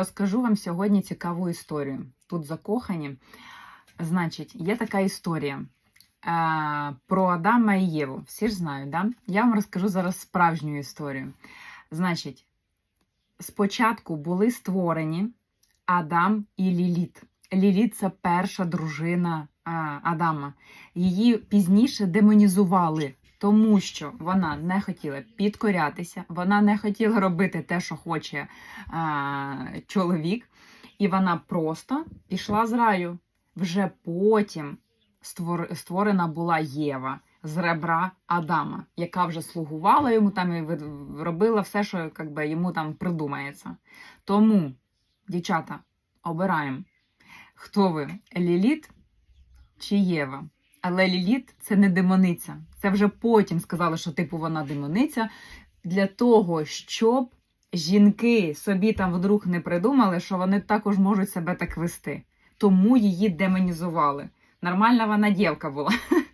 Розкажу вам сьогодні цікаву історію. Тут закохані. Значить, є така історія е, про Адама і Єву. Всі ж знають, да? Я вам розкажу зараз справжню історію. Значить, спочатку були створені Адам і Ліліт. Ліліт це перша дружина е, Адама. Її пізніше демонізували, тому що вона не хотіла підкорятися, вона не хотіла робити те, що хоче е, чоловік, і вона просто пішла з раю. Вже потім створ- створена була Єва з ребра Адама, яка вже слугувала йому там і робила все, що як би, йому там придумається. Тому, дівчата, обираємо, хто ви Ліліт чи Єва. Але Ліліт це не демониця. Це вже потім сказали, що типу вона демониця, для того, щоб жінки собі там вдруг не придумали, що вони також можуть себе так вести. Тому її демонізували. Нормальна вона дівка була.